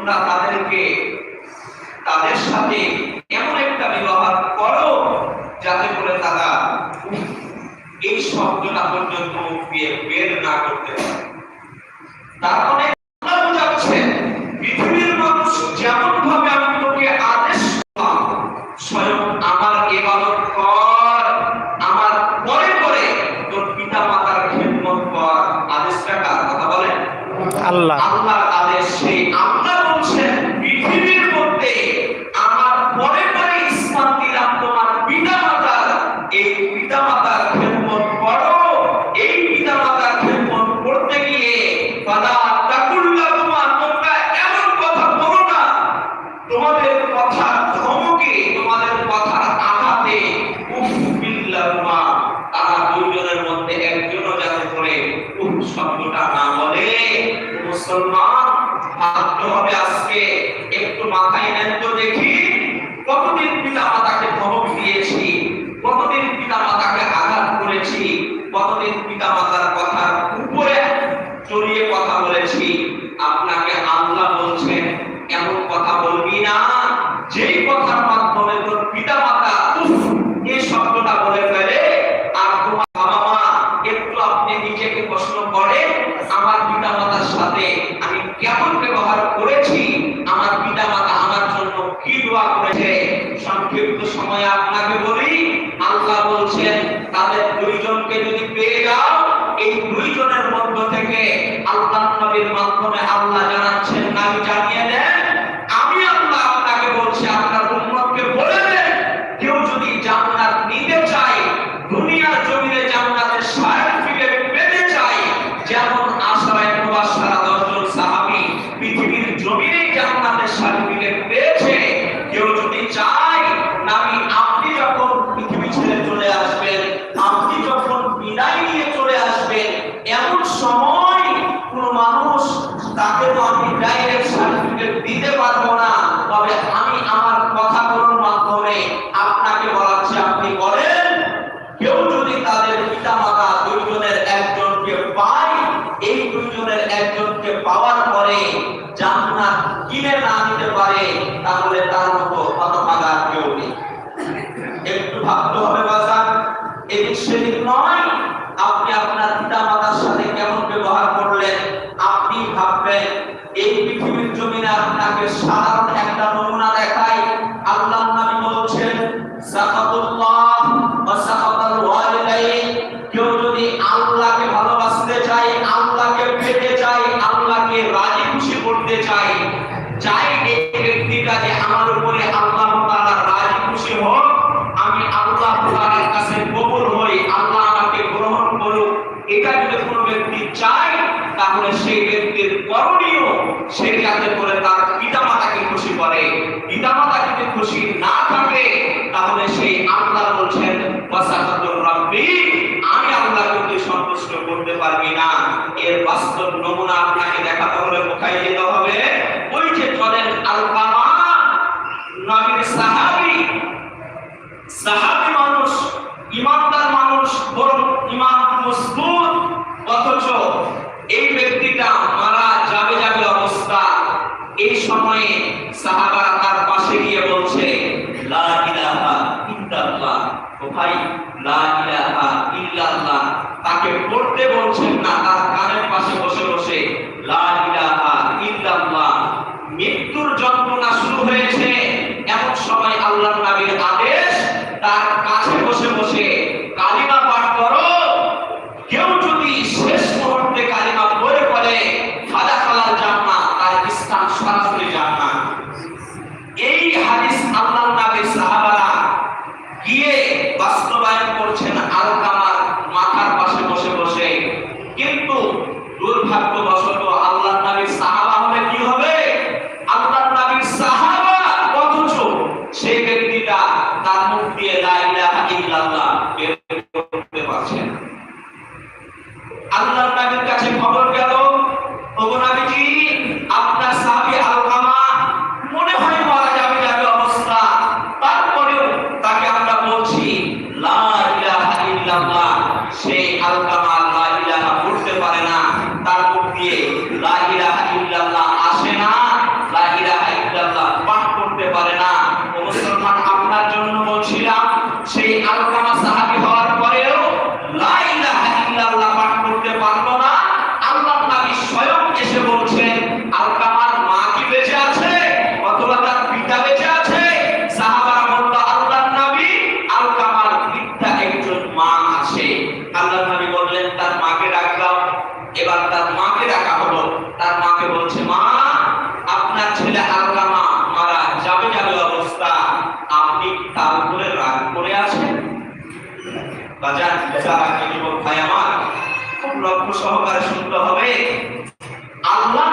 তোমরা তাদেরকে, তাদের সাথে এমন একটা ব্যবহার করো যাতে করে তারা এই শব্দটা পর্যন্ত বের না করতে পারে। তারপরে এই কাল এই দুইজনের তাকে তো আমি ডাইরেক্ট সার্টিফিকেট দিতে পারব না। তবে তার উপরে রাগ করে আসে। রাজা ভাই আমার খুব লক্ষ্য সহকারে শুনতে হবে। আল্লাহ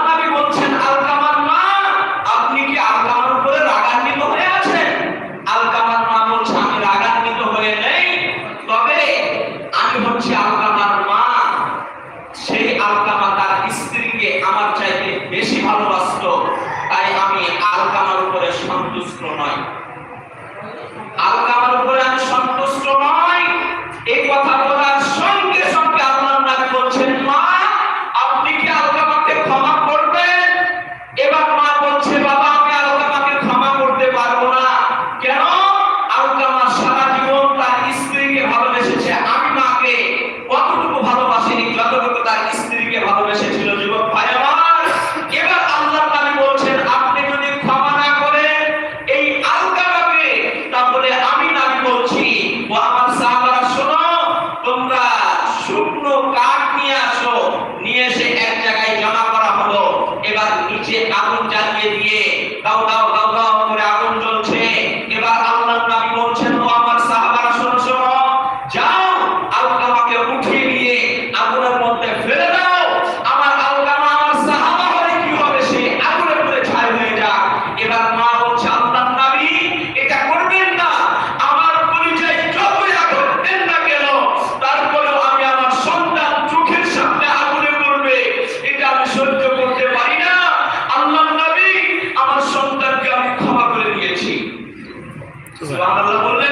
সুবহানাল্লাহ বললে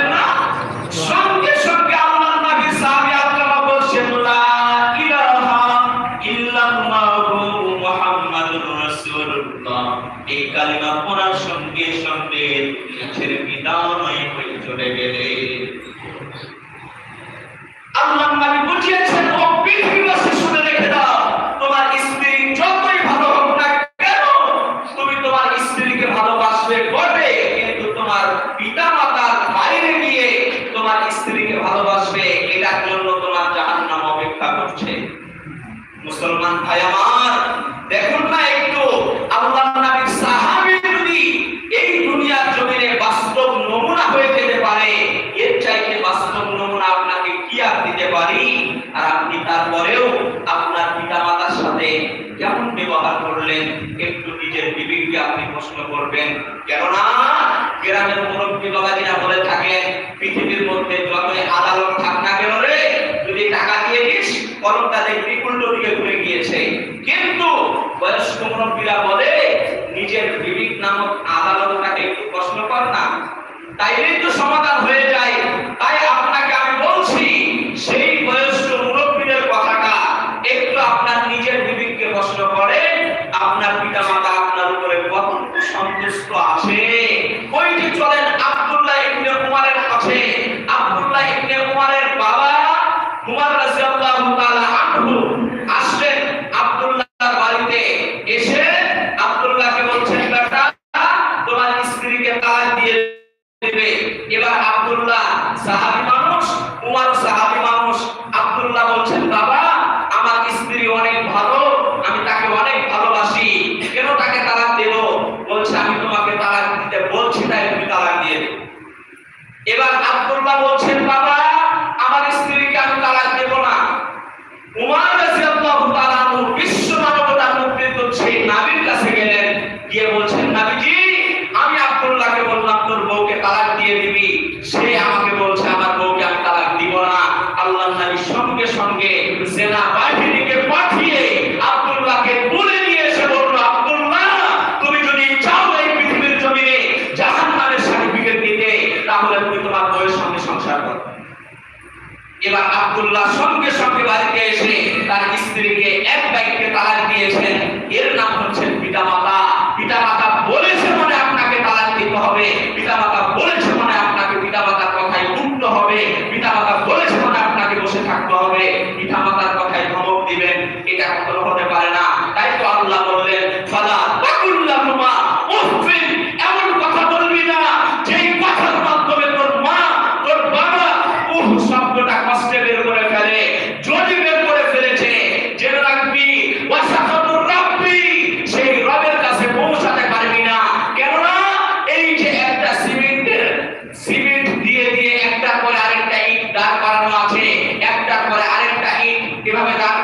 মুসলমান ভাই আমার, দেখুন না একটু, আল্লাহ নবীর সাহাবী যদি এই দুনিয়ার জমিনে বাস্তব নমুনা হয়ে যেতে পারে, এর চাইতে বাস্তব নমুনা আপনাকে কি আর দিতে পারি? আর আপনি তারপরেও আপনার পিতামাতার সাথে কেমন ব্যবহার করলেন? একটু নিজের বিবেককে আপনি প্রশ্ন করবেন। কেননা মুরব্বীরা বলে নিজের বিবেক নামক আদালতটাকে একটু প্রশ্ন কর না। তাইলে পিতামাতা বলেছে মানে আপনাকে পিতামাতার কথায় মুক্ত হবে। किंवा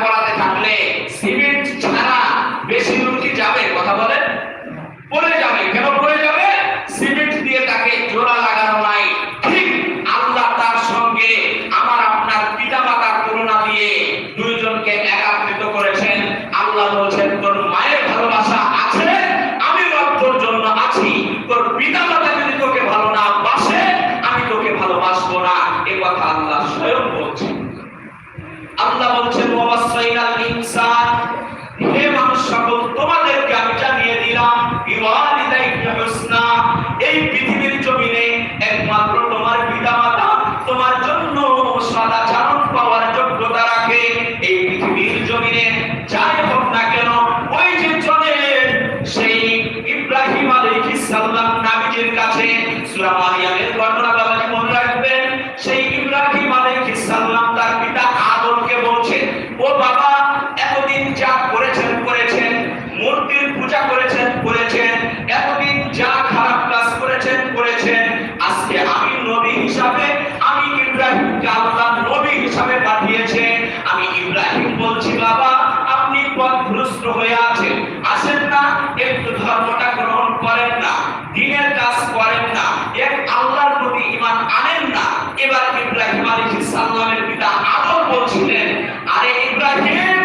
ইব্রাহিম পিতা আদম বলছিলেন, আরে ইব্রাহিম,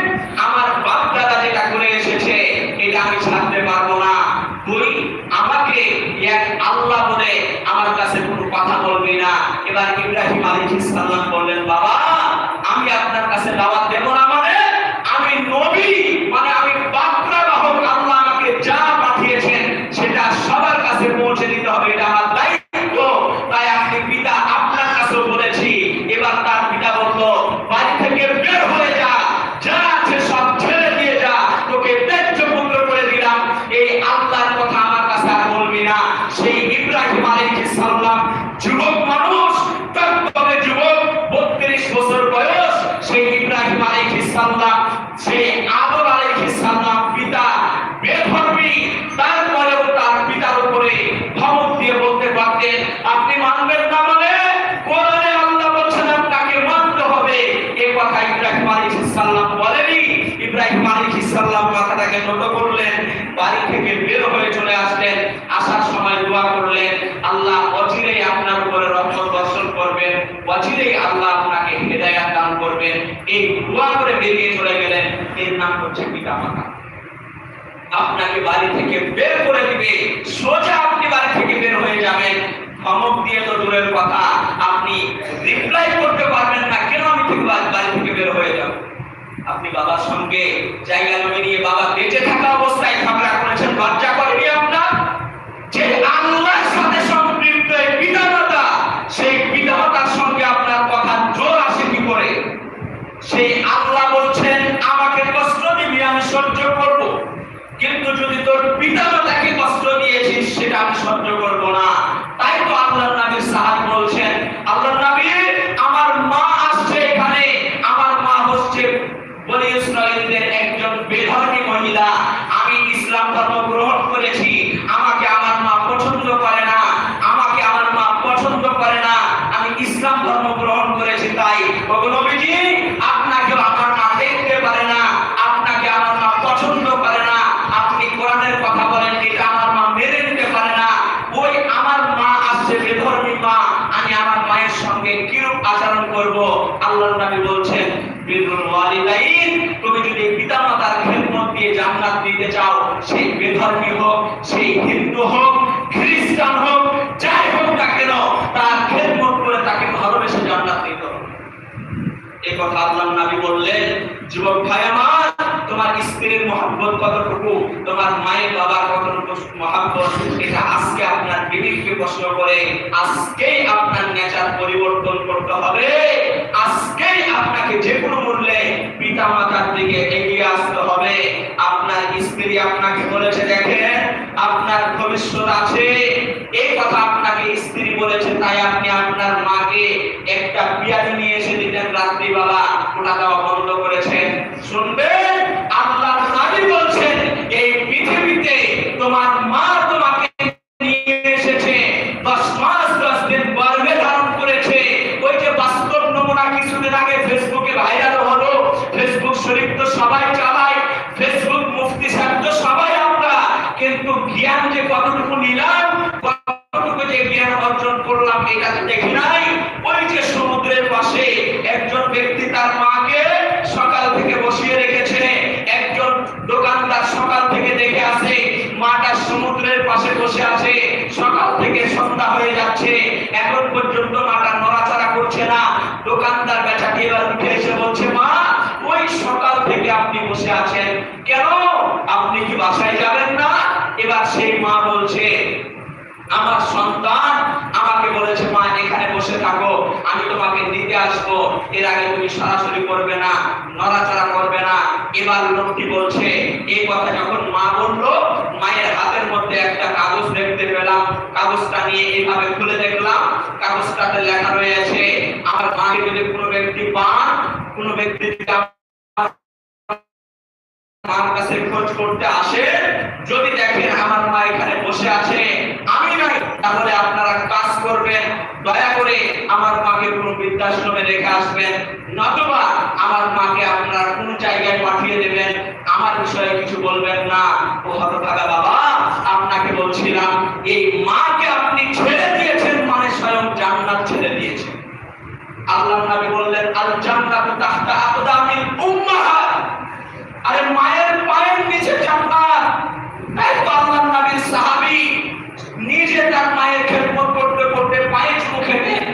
আমার বাপ দাদা যেটা করে এসেছে, এটা আমি ছাড়তে পারব না। তুই আমাকে এক আল্লাহ বলে আমার কাছে কোনো কথা বলবি না। এবার ইব্রাহিম আলাইহিস সালাম বললেন, বাবা, আমি আপনার কাছে দাওয়াত দেব না মানে? আমি নবী মানে আমি সালাম সেই আদর আলাইহিস সালাম পিতা বেধর্মী তারপরেও তার পিতার উপরে ধমক দিয়ে বলতে পারতেন, আপনি মানবেন না মানে কোরআনে আল্লাহ বলছেন আপনাকে মানতে হবে। কথা ইব্রাহিম বলেনি। ইব্রাহিম কথাটাকে করলেন, বাড়ি থেকে বের হয়ে চলে আসলেন। আসার সময় দোয়া করলেন, আল্লাহ অচিরেই আপনার উপরে রহমত বর্ষণ করবেন, অচিরেই আল্লাহ করবেন, এই দোয়া করে বেরিয়ে চলে গেলেন। এর নাম হচ্ছে পিতামাতা আপনাকে বাড়ি থেকে বের করে দিবে, সোজা আপনি বাড়ি থেকে বের হয়ে যাবেন। ধমক দিয়ে তো দূরের কথা, আপনি রিপ্লাই করতে পারবেন না, কেন আমি ঠিক বাড়ি থেকে বের হয়ে যাব? আপনি বাবার সঙ্গে জায়গা নিয়ে বাবা বেঁচে থাকা অবস্থায় ঝগড়া করেছেন, লজ্জা করেনি আপনার? যে কিন্তু যদি তোর পিতা মাতাকে কষ্ট দিয়েছিস, সেটা আমি সহ্য করব না। তাই তো আল্লাহর নবী সাহাব বলছেন আল্লাহর নবী বলছেন, বিরুল ওয়ালিদাইন, তুমি যদি পিতামাতার খেদমত দিয়ে জান্নাত দিতে চাও, সেই বেধর্মী হোক, সেই হিন্দু হোক, খ্রিস্টান হোক, যাই হোক না কেন, তার খেদমত করে তাকে ভালোবেসে জান্নাত দিতে হবে। এই কথা আল্লাহ নবী বললেন, যুবক ভাই আমার, তোমার স্ত্রীর মহব্বত কতটুকু? তোমার মায়ের বাবার কতটুকু মহব্বত? এটা আজকে আপনার বিবেককে প্রশ্ন করে, আজকেই আপনার নেচার পরিবর্তন করতে হবে। আপনাকে বলেছে আপনার ভবিষ্যৎ আছে। এই কথা আপনাকে স্ত্রী বলেছে, তাই আপনি আপনার মাকে একটা পেঁয়াজ নিয়ে এসে দিতেন রাত্রিবেলা। ওটা দেওয়া বন্ধ করেছেন। শুনবেন আল্লাহ নাবি বলছেন, এই পৃথিবীতে তোমার মা তার মাকে সকাল থেকে বসিয়ে রেখেছে। একজন দোকানদার সকাল থেকে দেখে আসে, মাটা সমুদ্রের পাশে বসে আছে। সকাল থেকে সন্ধ্যা হয়ে যাচ্ছে। এখন পর্যন্ত মাটা নড়াচড়া করছে না। দোকানদার বেচাকে এবার উঠে এসে বলছে, মা, ওই সকাল থেকে আপনি বসে আছেন কেন? আপনি কি বাসায় যাবেন না? এবার সেই মা বলছে, আমার সন্তান আমাকে বলেছে, মা, এখানে বসে থাকো, আমি তোমাকে নিতে আসব। এর আগে তুমি সরাসরি করবে না, নড়াচড়া করবে না। এবার লোকটি বলছে, এই কথা যখন মা বলল, মায়ের হাতের মধ্যে একটা কাগজ দেখতে পেলাম। কাগজটা নিয়ে এইভাবে খুলে দেখলাম, কাগজটাতে লেখা রয়েছে, আমার মাকে যদি কোনো ব্যক্তি পান, কোনো ব্যক্তি মার কাছে খোঁজ করতে আসে, যদি দেখেন আমার মা এখানে বসে আছে, আমি নাই, তাহলে আপনারা কাজ করবেন দয়া করে আমার মাকে কোনো বৃদ্ধাশ্রমে রেখে আসবেন। নতুবা আমার মাকে আপনারা কোন জায়গায় পাঠিয়ে দেবেন, আমার বিষয়ে কিছু বলবেন না। ও হতভাগা বাবা, আপনাকে বলছিলাম, এই মাকে আপনি ছেড়ে দিয়েছেন মানে স্বয়ং জান্নাত ছেড়ে দিয়েছেন। আল্লাহ নবী বললেন আল জান্নাতু তাহতা আকদামিল উম্মাহাত আরে মায়ের পায়ের নিচে জান্নাত। তাই তো আল্লাহ নবীর সাহাবী নিজে তার মায়ের খেদমত করতে করতে পায়ে চুমু খেতেন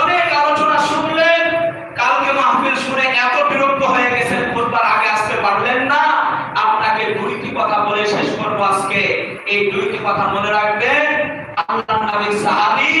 অনেক আলোচনা শুনলেন, কালকে মাহফিল শুনে এত বিরক্ত হয়ে গেছেন খুতবার আগে আসতে পারলেন না। আপনাকে দুইটি কথা বলে শেষ করব আজকে। এই দুইটি কথা মনে রাখবেন আল্লাহ নবী সাহাবী